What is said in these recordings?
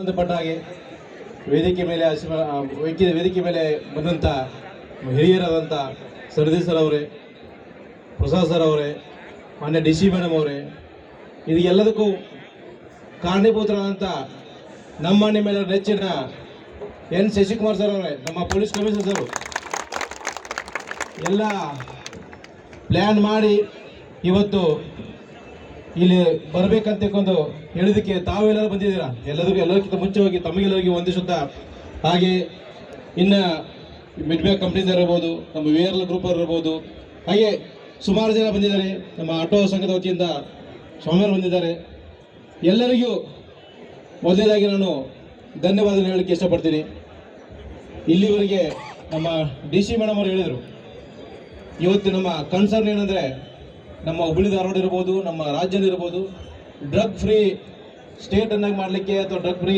ಸಂಬಂಧಪಟ್ಟ ವೇದಿಕೆ ಮೇಲೆ ವೇದಿಕೆ ಮೇಲೆ ಬಂದಂಥ ಹಿರಿಯರಾದಂಥ ಸರದಿ ಸರ್ ಅವರೇ, ಪ್ರಸಾದ್ ಸರ್ ಅವರೇ, ಮಾನ್ಯ ಡಿ ಸಿ ಮೇಡಮ್ ಅವರೇ ಇದು ಎಲ್ಲದಕ್ಕೂ ಕಾರಣೀಭೂತರಾದಂಥ ನಮ್ಮ ಮೇಲೆ ನೆಚ್ಚಿನ ಎನ್ ಶಶಿಕುಮಾರ್ ಸರ್ ಅವರೇ, ನಮ್ಮ ಪೊಲೀಸ್ ಕಮಿಷನರ್ ಸರ್. ಎಲ್ಲ ಪ್ಲ್ಯಾನ್ ಮಾಡಿ ಇವತ್ತು ಇಲ್ಲಿ ಬರ್ಬೇಕಂತ ಹೇಳೋದಕ್ಕೆ ತಾವೆಲ್ಲರೂ ಬಂದಿದ್ದೀರಾ? ಎಲ್ಲರಿಗೂ ಎಲ್ಲರಿಗಿಂತ ಮುಂಚೆವಾಗಿ ತಮಗೆಲ್ಲರಿಗೂ ವಂದಿಸುತ್ತಾ, ಹಾಗೆ ಇನ್ನು ಮಿಡ್ಬ್ಯಾಕ್ ಕಂಪ್ನಿಯಿಂದ ಇರ್ಬೋದು ನಮ್ಮ ವಿ ಆರ್ ಎಲ್ ಗ್ರೂಪ್ ಇರ್ಬೋದು ಹಾಗೆ ಸುಮಾರು ಜನ ಬಂದಿದ್ದಾರೆ. ನಮ್ಮ ಆಟೋ ಸಂಘದ ವತಿಯಿಂದ ಸ್ವಾಮಿಯವರು ಬಂದಿದ್ದಾರೆ. ಎಲ್ಲರಿಗೂ ಮೊದಲನೇದಾಗಿ ನಾನು ಧನ್ಯವಾದ ಹೇಳಲಿಕ್ಕೆ ಇಷ್ಟಪಡ್ತೀನಿ. ಇಲ್ಲಿವರೆಗೆ ನಮ್ಮ ಡಿ ಸಿ ಮೇಡಮ್ ಅವರು ಹೇಳಿದರು, ಇವತ್ತು ನಮ್ಮ ಕನ್ಸರ್ನ್ ಏನಂದರೆ ನಮ್ಮ ಹುಬ್ಬಳ್ಳಿ ಧಾರವಾಡ ಇರ್ಬೋದು, ನಮ್ಮ ರಾಜ್ಯದಲ್ಲಿರ್ಬೋದು ಡ್ರಗ್ ಫ್ರೀ ಸ್ಟೇಟ್ ಅನ್ನಾಗಿ ಮಾಡಲಿಕ್ಕೆ ಅಥವಾ ಡ್ರಗ್ ಫ್ರೀ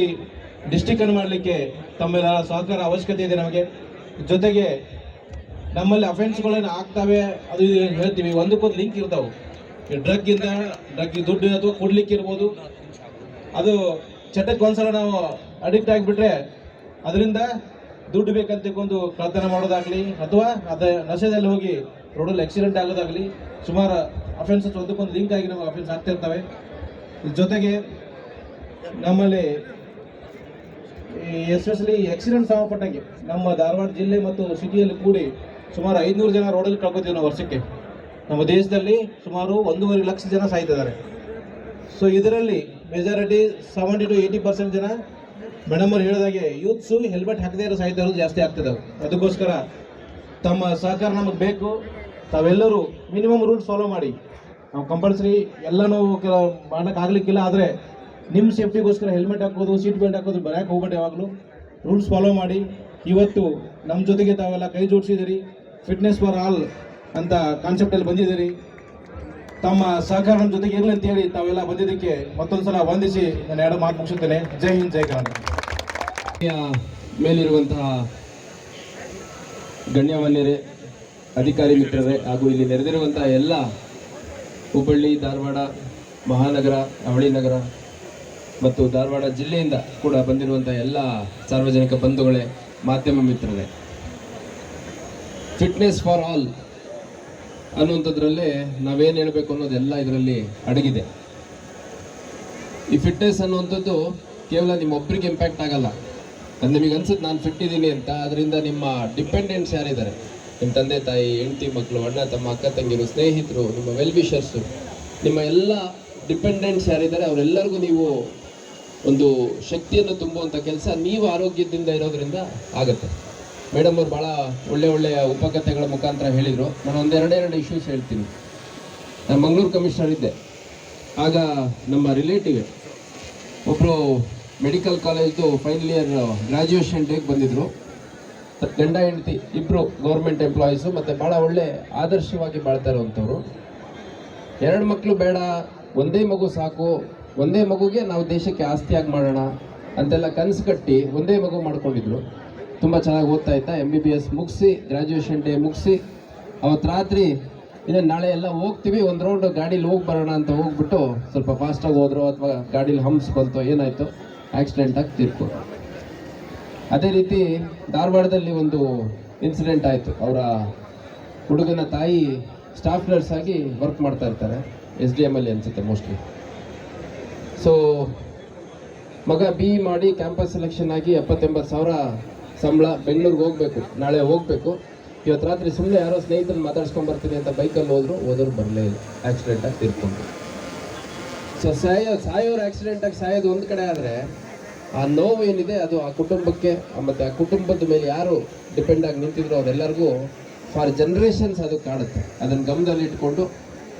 ಡಿಸ್ಟಿಕ್ ಅನ್ನು ಮಾಡಲಿಕ್ಕೆ ತಮ್ಮೆಲ್ಲ ಸಹಕಾರ ಅವಶ್ಯಕತೆ ಇದೆ ನಮಗೆ. ಜೊತೆಗೆ ನಮ್ಮಲ್ಲಿ ಅಫೆನ್ಸ್ಗಳೇನು ಆಗ್ತವೆ, ಅದು ಹೇಳ್ತೀವಿ, ಒಂದಕ್ಕೊಂದು ಲಿಂಕ್ ಇರ್ತಾವೆ. ಈ ಡ್ರಗ್ ದುಡ್ಡು ಅಥವಾ ಕೊಡ್ಲಿಕ್ಕೆ ಇರ್ಬೋದು. ಅದು ಚಟಕ್ಕೆ ಒಂದ್ಸಲ ನಾವು ಅಡಿಕ್ಟ್ ಆಗಿಬಿಟ್ರೆ ಅದರಿಂದ ದುಡ್ಡು ಬೇಕಂತಕ್ಕೊಂದು ಕಳ್ತನ ಮಾಡೋದಾಗ್ಲಿ, ಅಥವಾ ಅದ ನಶೆದಲ್ಲಿ ಹೋಗಿ ರೋಡಲ್ಲಿ ಆಕ್ಸಿಡೆಂಟ್ ಆಗೋದಾಗ್ಲಿ ಸುಮಾರು ಅಫೆನ್ಸಸ್ ಒಂದಕ್ಕೊಂದು ಲಿಂಕ್ ಆಗಿ ನಮಗೆ ಅಫೆನ್ಸ್ ಆಗ್ತಾ ಇರ್ತವೆ. ಜೊತೆಗೆ ನಮ್ಮಲ್ಲಿ ಎಸ್ಪೆಷಲಿ ಆಕ್ಸಿಡೆಂಟ್ ಸಂಬಂಧಪಟ್ಟಂಗೆ ನಮ್ಮ ಧಾರವಾಡ ಜಿಲ್ಲೆ ಮತ್ತು ಸಿಟಿಯಲ್ಲಿ ಕೂಡಿ ಸುಮಾರು ಐದುನೂರು ಜನ ರೋಡಲ್ಲಿ ಕಳ್ಕೊತೀವಿ ನಾವು ವರ್ಷಕ್ಕೆ. ನಮ್ಮ ದೇಶದಲ್ಲಿ ಸುಮಾರು ಒಂದೂವರೆ ಲಕ್ಷ ಜನ ಸಾಯ್ತಿದ್ದಾರೆ. ಸೊ ಇದರಲ್ಲಿ majority seventy to eighty percent ಜನ ಮೇಡಮ್ ಅವ್ರು ಹೇಳಿದಾಗೆ ಯೂತ್ಸು ಹೆಲ್ಮೆಟ್ ಹಾಕದೇ ಇರೋ ಸಾಯ್ತಾ ಇರೋದು ಜಾಸ್ತಿ ಆಗ್ತಿದ್ದಾವೆ ಅದಕ್ಕೋಸ್ಕರ ತಮ್ಮ ಸಹಕಾರ ನಮಗೆ ಬೇಕು. ತಾವೆಲ್ಲರೂ ಮಿನಿಮಮ್ ರೂಲ್ಸ್ ಫಾಲೋ ಮಾಡಿ. ನಾವು ಕಂಪಲ್ಸರಿ ಎಲ್ಲನೂ ಮಾಡೋಕ್ಕಾಗಲಿಕ್ಕಿಲ್ಲ ಆದರೆ ನಿಮ್ಮ ಸೇಫ್ಟಿಗೋಸ್ಕರ ಹೆಲ್ಮೆಟ್ ಹಾಕೋದು ಸೀಟ್ ಬೆಲ್ಟ್ ಹಾಕೋದು ಬರೋಕ್ಕೆ ಹೋಗ್ಬೇಡಿ ಯಾವಾಗಲೂ. ರೂಲ್ಸ್ ಫಾಲೋ ಮಾಡಿ. ಇವತ್ತು ನಮ್ಮ ಜೊತೆಗೆ ತಾವೆಲ್ಲ ಕೈ ಜೋಡಿಸಿದಿರಿ ಫಿಟ್ನೆಸ್ ಫಾರ್ ಆಲ್ ಅಂತ ಕಾನ್ಸೆಪ್ಟಲ್ಲಿ ಬಂದಿದ್ದೀರಿ. ತಮ್ಮ ಸಹಕಾರ ನಮ್ಮ ಜೊತೆಗೆ ಇರಲಿ ಅಂತ ಹೇಳಿ ತಾವೆಲ್ಲ ಬಂದಿದ್ದಕ್ಕೆ ಮತ್ತೊಂದು ಸಲ ವಂದಿಸಿ ನಾನು ಎರಡು ಮಾತು ಮುಗಿಸುತ್ತೇನೆ. ಜೈ ಹಿಂದ್, ಜೈ ಯ ಮೇಲಿರುವಂತಹ ಗಣ್ಯಮಾನ್ಯರೇ ಅಧಿಕಾರಿ ಮಿತ್ರರೇ, ಹಾಗೂ ಇಲ್ಲಿ ನೆರೆದಿರುವಂತಹ ಎಲ್ಲ ಹುಬ್ಬಳ್ಳಿ, ಧಾರವಾಡ, ಮಹಾನಗರ, ಅವಳಿ ನಗರ ಮತ್ತು ಧಾರವಾಡ ಜಿಲ್ಲೆಯಿಂದ ಕೂಡ ಬಂದಿರುವಂತಹ ಎಲ್ಲ ಸಾರ್ವಜನಿಕ ಬಂಧುಗಳೇ, ಮಾಧ್ಯಮ ಮಿತ್ರರೇ. ಫಿಟ್ನೆಸ್ ಫಾರ್ ಆಲ್ ಅನ್ನುವಂಥದ್ರಲ್ಲೇ ನಾವೇನು ಹೇಳಬೇಕು ಅನ್ನೋದೆಲ್ಲ ಇದರಲ್ಲಿ ಅಡಗಿದೆ. ಈ ಫಿಟ್ನೆಸ್ ಅನ್ನುವಂಥದ್ದು ಕೇವಲ ನಿಮ್ಮೊಬ್ಬರಿಗೆ ಇಂಪ್ಯಾಕ್ಟ್ ಆಗಲ್ಲ. ಅದು ನಿಮಗೆ ಅನ್ಸುತ್ತೆ, ನಾನು ಫಿಟ್ ಇದ್ದೀನಿ ಅಂತ ಅದರಿಂದ ನಿಮ್ಮ ಡಿಪೆಂಡೆಂಟ್ಸ್ ಯಾರಿದ್ದಾರೆ? ನಿಮ್ಮ ತಂದೆ ತಾಯಿ, ಹೆಂಡತಿ ಮಕ್ಕಳು ಅಣ್ಣ ತಮ್ಮ, ಅಕ್ಕ ತಂಗಿರು, ಸ್ನೇಹಿತರು, ನಿಮ್ಮ ವೆಲ್ ವಿಷರ್ಸು ನಿಮ್ಮ ಎಲ್ಲ ಡಿಪೆಂಡೆಂಟ್ಸ್ ಯಾರಿದ್ದಾರೆ, ಅವರೆಲ್ಲರಿಗೂ ನೀವು ಒಂದು ಶಕ್ತಿಯನ್ನು ತುಂಬುವಂಥ ಕೆಲಸ ನೀವು ಆರೋಗ್ಯದಿಂದ ಇರೋದ್ರಿಂದ ಆಗುತ್ತೆ. ಮೇಡಮ್ ಅವರು ಭಾಳ ಒಳ್ಳೆ ಒಳ್ಳೆಯ ಉಪಕಥೆಗಳ ಮುಖಾಂತರ ಹೇಳಿದರು. ನಾನು ಒಂದೆರಡೆರಡು ಇಶ್ಯೂಸ್ ಹೇಳ್ತೀನಿ. ನಾನು ಮಂಗಳೂರು ಕಮಿಷನರ್ ಇದ್ದೆ. ಆಗ ನಮ್ಮ ರಿಲೇಟಿವ್ ಒಬ್ಬರು ಮೆಡಿಕಲ್ ಕಾಲೇಜ್ದು ಫೈನಲ್ ಇಯರ್ ಗ್ರಾಜ್ಯುಯೇಷನ್ ಡೇಗೆ ಬಂದಿದ್ದರು ಗಂಡ ಹೆಂಡತಿ ಇಬ್ಬರು ಗೌರ್ಮೆಂಟ್ ಎಂಪ್ಲಾಯೀಸು ಮತ್ತು ಭಾಳ ಒಳ್ಳೆ ಆದರ್ಶವಾಗಿ ಬಾಳ್ತಾ ಇರುವಂಥವ್ರು. ಎರಡು ಮಕ್ಕಳು ಬೇಡ, ಒಂದೇ ಮಗು ಸಾಕು, ಒಂದೇ ಮಗುಗೆ ನಾವು ದೇಶಕ್ಕೆ ಆಸ್ತಿಯಾಗಿ ಮಾಡೋಣ ಅಂತೆಲ್ಲ ಕನಸು ಕಟ್ಟಿ ಒಂದೇ ಮಗು ಮಾಡ್ಕೊಂಡಿದ್ರು. ತುಂಬ ಚೆನ್ನಾಗಿ ಓದ್ತಾ ಇದ್ದ ಎಂ ಬಿ ಬಿ ಎಸ್ ಮುಗಿಸಿ ಗ್ರ್ಯಾಜುಯೇಷನ್ ಡೇ ಮುಗಿಸಿ. ಅವತ್ತು ರಾತ್ರಿ ಇನ್ನು ನಾಳೆ ಎಲ್ಲ ಹೋಗ್ತೀವಿ, ಒಂದು ರೌಂಡ್ ಗಾಡೀಲಿ ಹೋಗಿ ಬರೋಣ ಅಂತ ಹೋಗ್ಬಿಟ್ಟು ಸ್ವಲ್ಪ ಫಾಸ್ಟಾಗಿ ಹೋದ್ರು ಅಥವಾ ಗಾಡೀಲಿ ಹಂಪ್ಸ್ ಬಂತು, ಏನಾಯಿತು ಆಕ್ಸಿಡೆಂಟಾಗಿ ತೀರ್ಕೊಂಡ್ರು. ಅದೇ ರೀತಿ ಧಾರವಾಡದಲ್ಲಿ ಒಂದು ಇನ್ಸಿಡೆಂಟ್ ಆಯಿತು. ಅವರ ಹುಡುಗನ ತಾಯಿ ಸ್ಟಾಫ್ ನರ್ಸ್ ಆಗಿ ವರ್ಕ್ ಮಾಡ್ತಾ ಇರ್ತಾರೆ ಎಸ್ ಡಿ ಎಂ ಅಲ್ಲಿ ಅನಿಸುತ್ತೆ ಮೋಸ್ಟ್ಲಿ ಸೊ ಮಗ ಬಿ ಮಾಡಿ ಕ್ಯಾಂಪಸ್ ಸೆಲೆಕ್ಷನ್ ಆಗಿ ಎಪ್ಪತ್ತೆಂಬತ್ತು ಸಾವಿರ ಸಂಬಳ ಬೆಂಗಳೂರಿಗೆ ಹೋಗಬೇಕು. ನಾಳೆ ಹೋಗಬೇಕು. ಇವತ್ತು ರಾತ್ರಿ ಸುಮ್ಮನೆ ಯಾರೋ ಸ್ನೇಹಿತರನ್ನ ಮಾತಾಡ್ಸ್ಕೊಂಬರ್ತೀನಿ ಅಂತ ಬೈಕಲ್ಲಿ ಹೋದ್ರು ಹೋದ್ರು ಬರಲೇ ಇಲ್ಲ. ಆಕ್ಸಿಡೆಂಟಾಗಿ ತೀರ್ಕೊಂಡು ಸೊ ಸಾಯೋ, ಸಾಯೋರು ಆಕ್ಸಿಡೆಂಟಾಗಿ ಸಾಯೋದು ಒಂದು ಕಡೆ ಆದರೆ ಆ ನೋವು ಏನಿದೆ ಅದು ಆ ಕುಟುಂಬಕ್ಕೆ, ಮತ್ತು ಆ ಕುಟುಂಬದ ಮೇಲೆ ಯಾರು ಡಿಪೆಂಡ್ ಆಗಿ ನಿಂತಿದ್ರು ಅವರೆಲ್ಲರಿಗೂ ಫಾರ್ ಜನ್ರೇಷನ್ಸ್ ಅದು ಕಾಡುತ್ತೆ. ಅದನ್ನು ಗಮನದಲ್ಲಿ ಇಟ್ಕೊಂಡು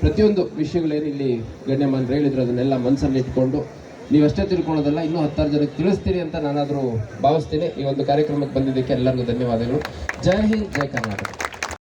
ಪ್ರತಿಯೊಂದು ವಿಷಯಗಳೇನು ಇಲ್ಲಿ ಹೇಳಿದ್ರು, ಅದನ್ನೆಲ್ಲ ಮನಸ್ಸಲ್ಲಿ ಇಟ್ಕೊಂಡು ಅಷ್ಟೇ ತಿಳ್ಕೊಳ್ಳೋದಲ್ಲ, ಇನ್ನೂ ಹತ್ತಾರು ಜನಕ್ಕೆ ತಿಳಿಸ್ತೀರಿ ಅಂತ ನಾನಾದರೂ ಭಾವಿಸ್ತೀನಿ. ಈ ಒಂದು ಕಾರ್ಯಕ್ರಮಕ್ಕೆ ಬಂದಿದ್ದಕ್ಕೆ ಎಲ್ಲರಿಗೂ ಧನ್ಯವಾದಗಳು. ಜೈ ಹಿಂದ್, ಜೈ ಕರ್ನಾಟಕ.